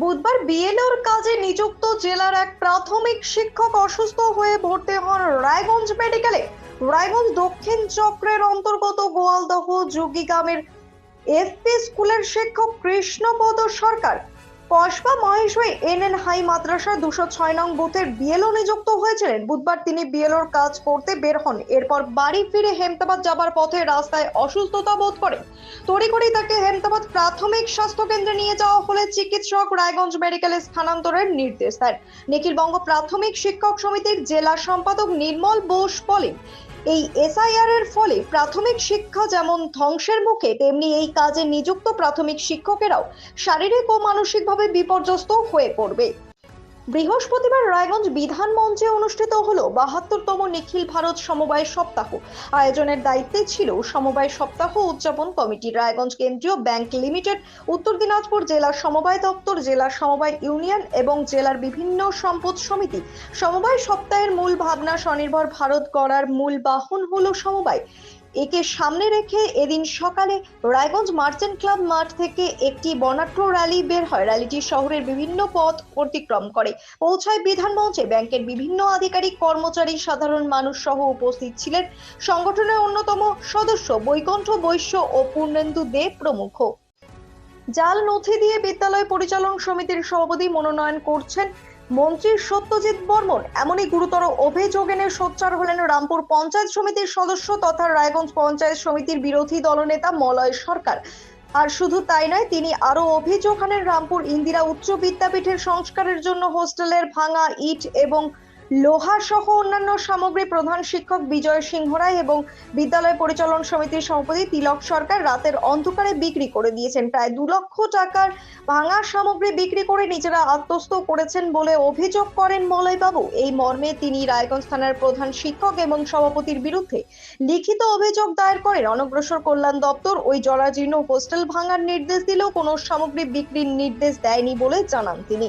বুধবার বিএলওর কাজে নিযুক্ত জেলার এক প্রাথমিক শিক্ষক অসুস্থ হয়ে ভর্তি হন রায়গঞ্জ মেডিকেলে। রায়গঞ্জ দক্ষিণ চক্রের অন্তর্গত গোয়ালদহ যোগী গ্রামের এসপি স্কুলের শিক্ষক Krishnapada Sarkar. Kasba N N high মাদ্রাসা দুশো ছয় নং বুথের বিএলও নিযুক্ত হয়েছিলেন। বুধবার তিনি বিএলওর কাজ করতে বের হন। এরপর বাড়ি ফিরে হেমতাবাদ যাবার পথে রাস্তায় অসুস্থতা বোধ করেন তড়িঘড়ি তাকে হেমতাবাদ প্রাথমিক স্বাস্থ্য কেন্দ্রে নিয়ে যাওয়া হলে চিকিৎসক রায়গঞ্জ মেডিকেলে স্থানান্তরের নির্দেশ দেন। নিখিলবঙ্গ প্রাথমিক শিক্ষক সমিতির জেলা সম্পাদক নির্মল বোস বলেন এই এসআইআর এর ফলে প্রাথমিক শিক্ষা যেমন ধ্বংসের মুখে, তেমনি এই কাজে নিযুক্ত প্রাথমিক শিক্ষকেরাও শারীরিক ও মানসিকভাবে বিপর্যস্ত হয়ে পড়বে। বৃহস্পতিবার রায়গঞ্জ বিধান মঞ্চে অনুষ্ঠিত হল বাহাত্তরতম নিখিল ভারত সমবায় সপ্তাহ। আয়োজনের দায়িত্বে ছিল সমবায় সপ্তাহ উদযাপন কমিটি। রায়গঞ্জ কেন্দ্রীয় ব্যাংক লিমিটেড, উত্তর দিনাজপুর জেলা সমবায় দপ্তর, জেলা সমবায় ইউনিয়ন এবং জেলার বিভিন্ন সম্পদ সমিতি। সমবায় সপ্তাহের মূল ভাবনা স্বনির্ভর ভারত গড়ার মূল বাহন হলো সমবায়। একে সামনে রেখে এদিন সকালে রায়গঞ্জ মার্চেন্ট ক্লাব মাঠ থেকে একটি বর্ণাঢ্য র্যালি বের হয়। র্যালিটি শহরের বিভিন্ন পথ অতিক্রম করে। পৌঁছায় বিধান মঞ্চে ব্যাংকের বিভিন্ন আধিকারিক, কর্মচারী, সাধারণ মানুষ সহ উপস্থিত ছিলেন সংগঠনের অন্যতম সদস্য বৈকণ্ঠ বৈশ্য ও পূর্ণেন্দু দে প্রমুখ। জাল নথি দিয়ে বিদ্যালয় পরিচালন সমিতির সভাপতি মনোনয়ন করছেন মন্ত্রী সত্যজিৎ বর্মন এমনই গুরুতর অভিযোগ এনে সোচ্চার হলেন রামপুর পঞ্চায়েত সমিতির সদস্য তথা রায়গঞ্জ পঞ্চায়েত সমিতির বিরোধী দলনেতা মলয় সরকার। আর শুধু তাই নয়, তিনি আরও অভিযোগ আনেন রামপুর ইন্দিরা উচ্চ বিদ্যাপীঠের সংস্কারের জন্য হোস্টেলের ভাঙা ইট এবং লোহা সহ অন্যান্য সামগ্রী প্রধান শিক্ষক বিজয় সিংহ রায় এবং বিদ্যালয় পরিচালন সমিতির সভাপতি তিলক সরকার রাতের অন্ধকারে বিক্রি করে দিয়েছেন। প্রায় দু লক্ষ টাকার ভাঙা সামগ্রী বিক্রি করে নিজেরা আত্মস্থ করেছেন বলে অভিযোগ করেন মলয়বাবু। এই মর্মে তিনি রায়গঞ্জ থানার প্রধান শিক্ষক এবং সভাপতির বিরুদ্ধে লিখিত অভিযোগ দায়ের করেন। অনগ্রসর কল্যাণ দপ্তর ওই জরাজীর্ণ হোস্টেল ভাঙার নির্দেশ দিলেও কোনো সামগ্রী বিক্রির নির্দেশ দেয়নি বলে জানান তিনি।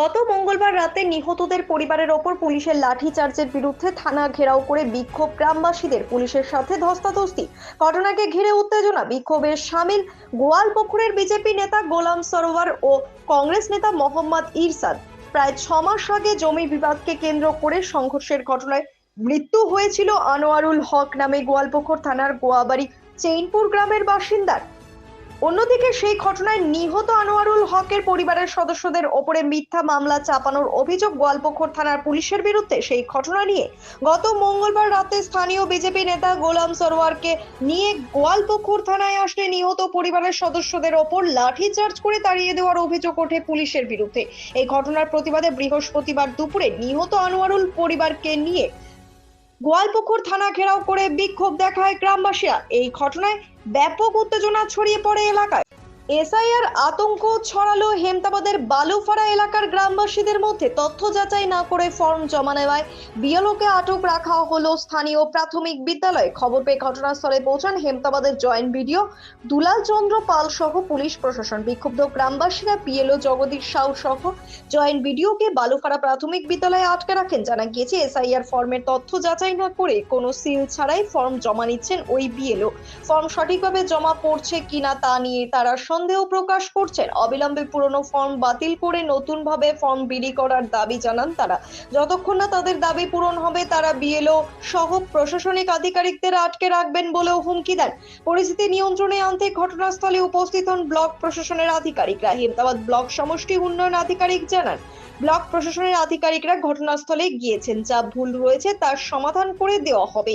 গত মঙ্গলবার রাতে নিহতদের পরিবারের ওপর পুলিশের লাঠিচার্জের বিরুদ্ধে থানা ঘেরাও করে বিক্ষোভ গ্রামবাসীদের পুলিশের সাথে ধস্তাধস্তি। ঘটনাকে ঘিরে উত্তেজনা, বিক্ষোভের সামিল গোয়ালপুকুরের বিজেপি নেতা গোলাম সরোয়ার ও কংগ্রেস নেতা মোহাম্মদ ইরসাদ প্রায় ছ মাস আগে জমি বিবাদকে কেন্দ্র করে সংঘর্ষের ঘটনায় মৃত্যু হয়েছিল আনোয়ারুল হক নামে গোয়ালপুকুর থানার গোয়াবাড়ি চেইনপুর গ্রামের বাসিন্দার। অন্যদিকে সেই ঘটনায় নিহত আনোয়ারুল হকের পরিবারের সদস্যদের ওপরে মিথ্যা মামলা চাপানোর অভিযোগ গোয়ালপুকুর থানার পুলিশের বিরুদ্ধে। সেই ঘটনা নিয়ে গত মঙ্গলবার রাতে স্থানীয় বিজেপি নেতা গোলাম সরোয়ারকে নিয়ে গোয়ালপুকুর থানায় আসলে নিহত পরিবারের সদস্যদের ওপর লাঠিচার্জ করে তাড়িয়ে দেওয়ার অভিযোগ ওঠে পুলিশের বিরুদ্ধে। এই ঘটনার প্রতিবাদে বৃহস্পতিবার দুপুরে নিহত আনোয়ারুল পরিবারকে নিয়ে গোয়ালপুকুর থানা ঘেরাও করে বিক্ষোভ দেখায় গ্রামবাসীরা। এই ঘটনায় ব্যাপক উত্তেজনা ছড়িয়ে পড়ে এলাকায়। এসআইআর আতঙ্ক ছড়ালো হেমতাবাদের বালুফাড়া এলাকার গ্রামবাসীদের মধ্যে। তথ্য যাচাই না করে ফর্ম জমা নেওয়ায় বিএলওকে আটক রাখা হলো স্থানীয় প্রাথমিক বিদ্যালয়ে। খবর পেয়ে ঘটনাস্থলে পৌঁছান হেমতাবাদের জয়েন্ট ভিডিও দুলাল চন্দ্র পাল সহ পুলিশ প্রশাসন। বিক্ষুব্ধ গ্রামবাসীরা বিএলও জগদীশ সাউ সহ জয়েন্ট ভিডিওকে বালুফাড়া প্রাথমিক বিদ্যালয়ে আটকে রাখেন। জানা গিয়েছে, এসআইআর ফর্মের তথ্য যাচাই না করে কোনো সিল ছাড়াই ফর্ম জমা নিচ্ছেন ওই বিএলও। ফর্ম সঠিকভাবে জমা পড়ছে কিনা তা নিয়ে তারা সন্দেহ প্রকাশ করছেন। অবিলম্বে পুরনো ফর্ম বাতিল করে নতুন ভাবে ফর্ম বিলি করার দাবি জানান তারা। যতক্ষণ না তাদের দাবি পূরণ হবে, তারা বিএলও সহ প্রশাসনিক আধিকারিকদের আটকে রাখবেন বলেও হুমকি দেন। পরিস্থিতি নিয়ন্ত্রণে আনতে ঘটনাস্থলে উপস্থিত হন ব্লক প্রশাসনের আধিকারিকরা হেমতাবাদ ব্লক সমষ্টি উন্নয়ন আধিকারিক জানান, ব্লক প্রশাসনের আধিকারিকরা ঘটনাস্থলে গিয়েছেন। যা ভুল রয়েছে তার সমাধান করে দেওয়া হবে।